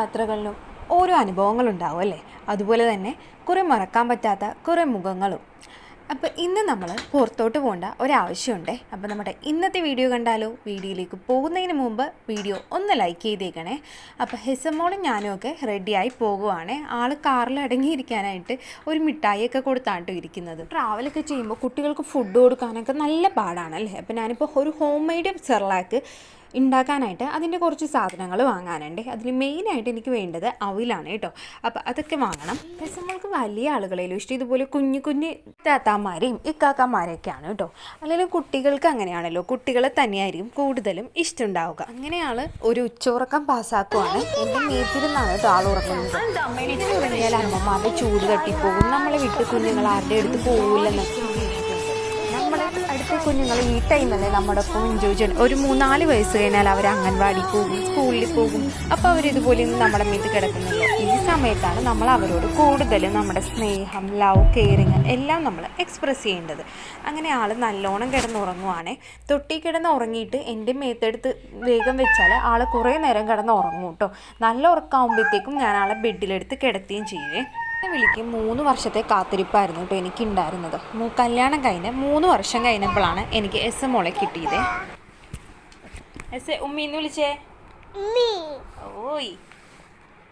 യാത്രകളിലും ഓരോ അനുഭവങ്ങളുണ്ടാവും അല്ലേ? അതുപോലെ തന്നെ കുറേ മറക്കാൻ പറ്റാത്ത കുറേ മുഖങ്ങളും. അപ്പോൾ ഇന്ന് നമ്മൾ പുറത്തോട്ട് പോകേണ്ട ഒരാവശ്യമുണ്ടേ. അപ്പോൾ നമ്മുടെ ഇന്നത്തെ വീഡിയോ കണ്ടാലോ? വീഡിയോയിലേക്ക് പോകുന്നതിന് മുമ്പ് വീഡിയോ ഒന്ന് ലൈക്ക് ചെയ്തേക്കണേ. അപ്പോൾ ഹെസമോളും ഞാനും ഒക്കെ റെഡിയായി പോകുവാണേ. ആൾ കാറിൽ അടങ്ങിയിരിക്കാനായിട്ട് ഒരു മിഠായിയൊക്കെ കൊടുത്താണ് ഇരിക്കുന്നത്. ട്രാവലൊക്കെ ചെയ്യുമ്പോൾ കുട്ടികൾക്ക് ഫുഡ് കൊടുക്കാനൊക്കെ നല്ല പാടാണല്ലേ? അപ്പോൾ ഞാനിപ്പോൾ ഒരു ഹോം മെയ്ഡ് സെർലാക്ക് ഉണ്ടാക്കാനായിട്ട് അതിന്റെ കുറച്ച് സാധനങ്ങൾ വാങ്ങാനുണ്ട്. അതിൽ മെയിനായിട്ട് എനിക്ക് വേണ്ടത് അവിലാണ് കേട്ടോ. അപ്പോൾ അതൊക്കെ വാങ്ങണം. പക്ഷേ വലിയ ആളുകളേലും ഇഷ്ടം ഇതുപോലെ കുഞ്ഞു കുഞ്ഞു താത്താമാരെയും ഇക്കാക്കാമാരെയൊക്കെയാണ് കേട്ടോ. അല്ലെങ്കിൽ കുട്ടികൾക്ക് അങ്ങനെയാണല്ലോ. കുട്ടികളെ തന്നെയായിരിക്കും കൂടുതലും ഇഷ്ടമുണ്ടാവുക. അങ്ങനെയാണ് ഒരു ഉച്ചയുറക്കം പാസ്സാക്കുവാണ്. എന്റെ മേത്തിരുന്നാണ് കേട്ടോ ആൾ ഉറക്കുന്നത് ഉറങ്ങിയാൽ അമ്മമാരുടെ ചൂട് തട്ടിപ്പോകും. നമ്മളെ വിട്ട് കുഞ്ഞുങ്ങൾ ആരുടെ അടുത്ത് പോകില്ലെന്നൊക്കെ അടുത്ത കുഞ്ഞുങ്ങൾ ഈ ടൈമല്ലേ നമ്മുടെ ഒപ്പം എൻജോയ് ഒരു മൂന്നാൽ വയസ്സ് കഴിഞ്ഞാൽ അവർ അംഗൻവാടി പോകും സ്കൂളിൽ പോകും. അപ്പോൾ അവർ ഇതുപോലെ ഒന്നും നമ്മുടെ മീത്ത് കിടക്കുന്നില്ല. ഈ സമയത്താണ് നമ്മൾ അവരോട് കൂടുതൽ നമ്മുടെ സ്നേഹം ലവ് കെയറിങ് എല്ലാം നമ്മൾ എക്സ്പ്രസ് ചെയ്യേണ്ടത്. അങ്ങനെ ആൾ നല്ലോണം കിടന്നുറങ്ങുവാണേ. തൊട്ടി കിടന്ന് ഉറങ്ങിയിട്ട് എന്റെ മേത്തെടുത്ത് വേഗം വെച്ചാൽ ആൾ കുറേ നേരം കിടന്ന് ഉറങ്ങും കേട്ടോ. നല്ല ഉറക്കമാകുമ്പോഴത്തേക്കും ഞാൻ ആളെ ബെഡിലെടുത്ത് കിടത്തുകയും ചെയ്യുവേ വിളിക്കും. മൂന്ന് വർഷത്തെ കാത്തിരിപ്പായിരുന്നു കേട്ടോ എനിക്കുണ്ടായിരുന്നത്. കല്യാണം കഴിഞ്ഞ് മൂന്ന് വർഷം കഴിഞ്ഞപ്പോഴാണ് എനിക്ക് എസ് എം മോളെ കിട്ടിയത്. എസ് എ ഉമ്മീന്ന് വിളിച്ചേ? ഓയ്.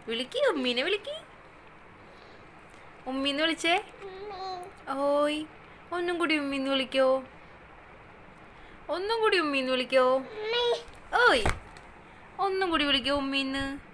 വിളിക്ക് ഉമ്മീനെ വിളിക്ക്. ഉമ്മീന്ന് വിളിച്ചേ? ഓയ്. ഒന്നും കൂടി ഉമ്മീന്ന് വിളിക്കോ? ഒന്നും കൂടി ഉമ്മീന്ന് വിളിക്കോ? ഓയ്. ഒന്നും കൂടി വിളിക്കോ ഉമ്മീന്ന്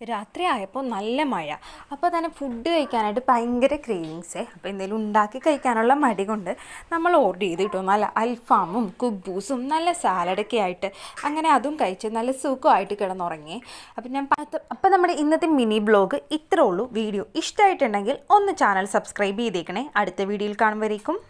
രാത്രി ആയപ്പോൾ നല്ല മഴ. അപ്പോൾ തന്നെ ഫുഡ് കഴിക്കാനായിട്ട് ഭയങ്കര ക്രേവിങ്സേ അപ്പോൾ എന്തെങ്കിലും ഉണ്ടാക്കി കഴിക്കാനുള്ള മടി കൊണ്ട് നമ്മൾ ഓർഡർ ചെയ്ത് കിട്ടും നല്ല അൽഫാമും കുബൂസും നല്ല സാലഡൊക്കെ ആയിട്ട് അങ്ങനെ അതും കഴിച്ച് നല്ല സുഖമായിട്ട് കിടന്നുറങ്ങി. അപ്പോൾ ഞാൻ അപ്പോൾ നമ്മുടെ ഇന്നത്തെ മിനി ബ്ലോഗ് ഇത്രേ ഉള്ളൂ. വീഡിയോ ഇഷ്ടമായിട്ടുണ്ടെങ്കിൽ ഒന്ന് ചാനൽ സബ്സ്ക്രൈബ് ചെയ്തേക്കണേ. അടുത്ത വീഡിയോയിൽ കാണുമ്പോഴേക്കും.